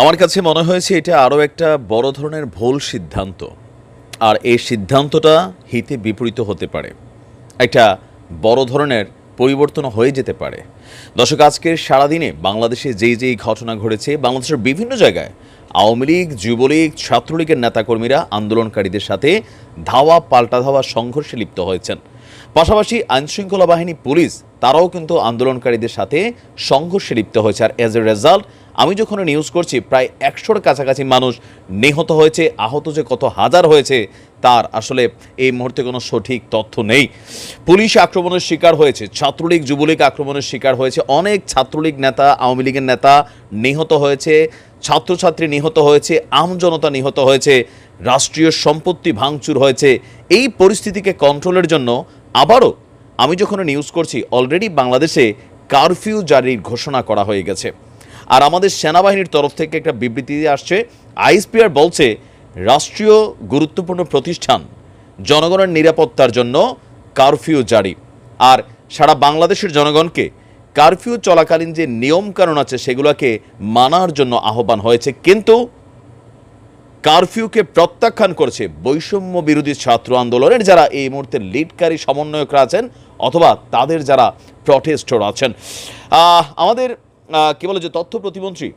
আমার কাছে মনে হয়েছে এটা আরও একটা বড় ধরনের ভুল সিদ্ধান্ত। আর এই সিদ্ধান্তটা হিতে বিপরীত হতে পারে। একটা বড় ধরনের পরিবর্তন হয়ে যেতে পারে। দর্শক, আজকের সারাদিনে বাংলাদেশে যেই যেই ঘটনা ঘটেছে, বাংলাদেশের বিভিন্ন জায়গায় আওয়ামী লীগ, যুবলীগ, ছাত্রলীগের নেতাকর্মীরা আন্দোলনকারীদের সাথে ধাওয়া, পাল্টা ধাওয়া সংঘর্ষে লিপ্ত হয়েছেন। পাশাপাশি আইনশৃঙ্খলা বাহিনী, পুলিশ, তারাও কিন্তু আন্দোলনকারীদের সাথে সংঘর্ষে লিপ্ত হয়েছে। আর এজ এ রেজাল্ট আমি যখন নিউজ করছি, প্রায় একশোর কাছাকাছি মানুষ নিহত হয়েছে, আহত যে কত হাজার হয়েছে, তার আসলে এই মুহূর্তে কোনো সঠিক তথ্য নেই। পুলিশ আক্রমণের শিকার হয়েছে, ছাত্রলীগ, যুবলীগ আক্রমণের শিকার হয়েছে, অনেক ছাত্রলীগ নেতা, আওয়ামী লীগের নেতা নিহত হয়েছে, ছাত্রছাত্রী নিহত হয়েছে আমজনতা নিহত হয়েছে, রাষ্ট্রীয় সম্পত্তি ভাঙচুর হয়েছে। এই পরিস্থিতিকে কন্ট্রোলের জন্য আবারও আমি যখন নিউজ করছি অলরেডি বাংলাদেশে কারফিউ জারির ঘোষণা করা হয়ে গেছে। আর আমাদের সেনাবাহিনীর তরফ থেকে একটা বিবৃতি আসছে। আইএসপিআর বলছে, রাষ্ট্রীয় গুরুত্বপূর্ণ প্রতিষ্ঠান জনগণের নিরাপত্তার জন্য কারফিউ জারি। আর সারা বাংলাদেশের জনগণকে কারফিউ চলাকালীন যে নিয়মকানুন আছে, সেগুলোকে মানার জন্য আহ্বান হয়েছে। কিন্তু কারফিউকে প্রত্যাখ্যান করছে বৈষম্য বিরোধী ছাত্র আন্দোলনের যারা এই মুহূর্তে লিডকারী সমন্বয়করা আছেন, অথবা তাদের যারা প্রটেস্টর আছেন। আমাদের কি বলে যে তথ্য প্রতিমন্ত্রী?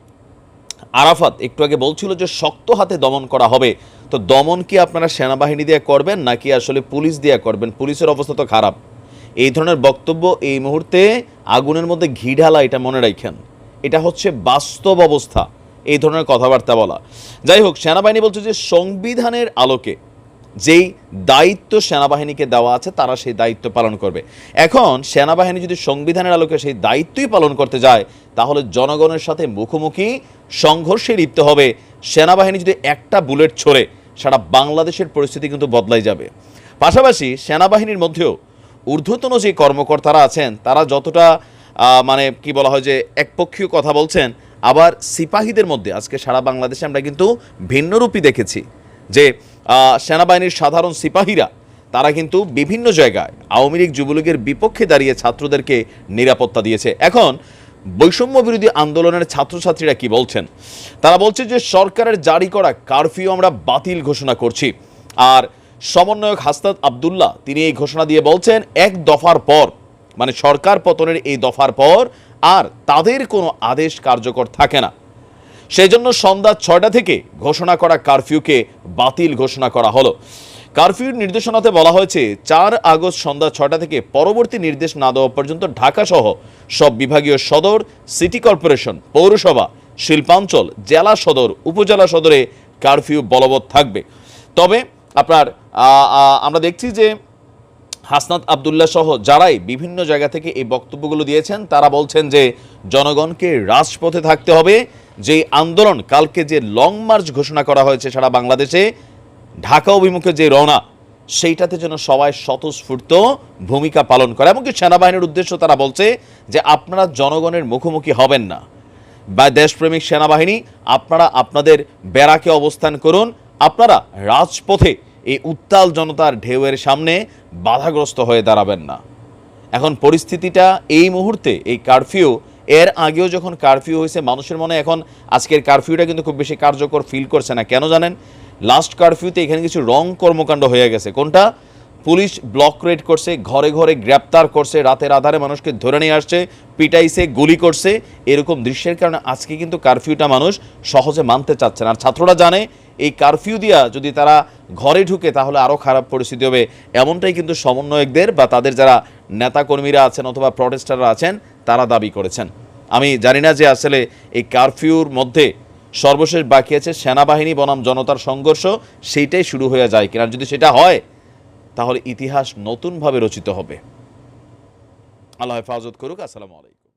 আরাফাত একটু আগে বলছিল যে শক্ত হাতে দমন করা হবে। তো দমন কি আপনারা সেনাবাহিনী দিয়ে করবেন, নাকি আসলে পুলিশ দিয়ে করবেন? পুলিশের অবস্থা তো খারাপ। এই ধরনের বক্তব্য এই মুহূর্তে আগুনের মধ্যে ঘি ঢালা, এটা মনে রাখেন। এটা হচ্ছে বাস্তব অবস্থা, এই ধরনের কথাবার্তা বলা। যাই হোক, সেনাবাহিনী বলছে যে সংবিধানের আলোকে যেই দায়িত্ব সেনাবাহিনীকে দেওয়া আছে, তারা সেই দায়িত্ব পালন করবে। এখন সেনাবাহিনী যদি সংবিধানের আলোকে সেই দায়িত্বই পালন করতে যায়, তাহলে জনগণের সাথে মুখোমুখি সংঘর্ষে লিপ্ত হবে। সেনাবাহিনী যদি একটা বুলেট ছড়ে, সারা বাংলাদেশের পরিস্থিতি কিন্তু বদলাই যাবে। পাশাপাশি সেনাবাহিনীর মধ্যেও ঊর্ধ্বতন যে কর্মকর্তারা আছেন, তারা যতটা মানে কি বলা হয় যে একপক্ষীয় কথা বলছেন, আবার সিপাহীদের মধ্যে, আজকে সারা বাংলাদেশে আমরা কিন্তু ভিন্নরূপী দেখেছি। যে সেনাবাহিনীর সাধারণ সিপাহীরা, তারা কিন্তু বিভিন্ন জায়গায় আওয়ামী লীগ যুবলীগের বিপক্ষে দাঁড়িয়ে ছাত্রদেরকে নিরাপত্তা দিয়েছে। এখন, বৈষম্য বিরোধী আন্দোলনের ছাত্রছাত্রীরা কি বলছেন? তারা বলছে যে, সরকারের জারি করা কারফিউ আমরা বাতিল ঘোষণা করছি। আর সমন্বয়ক হাসনাত আবদুল্লাহ, তিনি এই ঘোষণা দিয়ে বলছেন, এক দফার পর মানে সরকার পতনের এই দফার পর, আর তাদের কোনো আদেশ কার্যকর থাকে না। সেই জন্য সন্ধ্যা ছয়টা থেকে ঘোষণা করা কারফিউকে বাতিল ঘোষণা করা হলো। কারফিউর নির্দেশনাতে বলা হয়েছে, চার আগস্ট সন্ধ্যা ছয়টা থেকে পরবর্তী নির্দেশ না দেওয়া পর্যন্ত ঢাকা সহ সব বিভাগীয় সদর, সিটি কর্পোরেশন, পৌরসভা, শিল্পাঞ্চল, জেলা সদর, উপজেলা সদরে কারফিউ বলবৎ থাকবে। তবে আপনার আমরা দেখছি যে হাসনাত আবদুল্লাহ সহ যারাই বিভিন্ন জায়গা থেকে এই বক্তব্যগুলো দিয়েছেন, তারা বলছেন যে জনগণকে রাজপথে থাকতে হবে। যে আন্দোলন, কালকে যে লং মার্চ ঘোষণা করা হয়েছে সারা বাংলাদেশে, ঢাকা অভিমুখে যে রওনা, সেইটাতে যেন সবাই স্বতঃস্ফূর্ত ভূমিকা পালন করে। এমনকি সেনাবাহিনীর উদ্দেশ্য তারা বলছে যে আপনারা জনগণের মুখোমুখি হবেন না। বা দেশপ্রেমিক সেনাবাহিনী, আপনারা আপনাদের ব্যারাকে অবস্থান করুন। আপনারা রাজপথে এই উত্তাল জনতার ঢেউয়ের সামনে বাধাগ্রস্ত হয়ে দাঁড়াবেন না। এখন পরিস্থিতিটা এই মুহূর্তে, এই কারফিউ এর আগেও যখন কারফিউ হয়েছে, মানুষের মনে এখন আজকের কারফিউটা কিন্তু খুব বেশি কার্যকর ফিল করছে না। কেন জানেন? লাস্ট কারফিউতে এখানে কিছু রং কর্মকাণ্ড হয়ে গেছে। কোনটা? পুলিশ ব্লক রেড করছে, ঘরে ঘরে গ্রেপ্তার করছে, রাতের আধারে মানুষকে ধরে নিয়ে আসছে, পিটাইছে, গুলি করছে। এরকম দৃশ্যের কারণে আজকে কিন্তু কারফিউটা মানুষ সহজে মানতে চাচ্ছে না। আর ছাত্ররা জানে, এই কারফিউ দিয়া যদি তারা ঘরে ঢুকে, তাহলে আরও খারাপ পরিস্থিতি হবে। এমনটাই কিন্তু সমন্বয়কদের বা তাদের যারা নেতাকর্মীরা আছেন অথবা প্রটেস্টাররা আছেন তারা দাবি করেছেন। আমি জানি না যে আসলে এই কারফিউর মধ্যে সর্বশেষ বাকি আছে সেনাবাহিনী বনাম জনতার সংঘর্ষ, সেইটাই শুরু হয়ে যায় কিনা। যদি সেটা হয়, তাহলে ইতিহাস নতুনভাবে রচিত হবে। আল্লাহ হেফাজত করুক। আসসালামু আলাইকুম।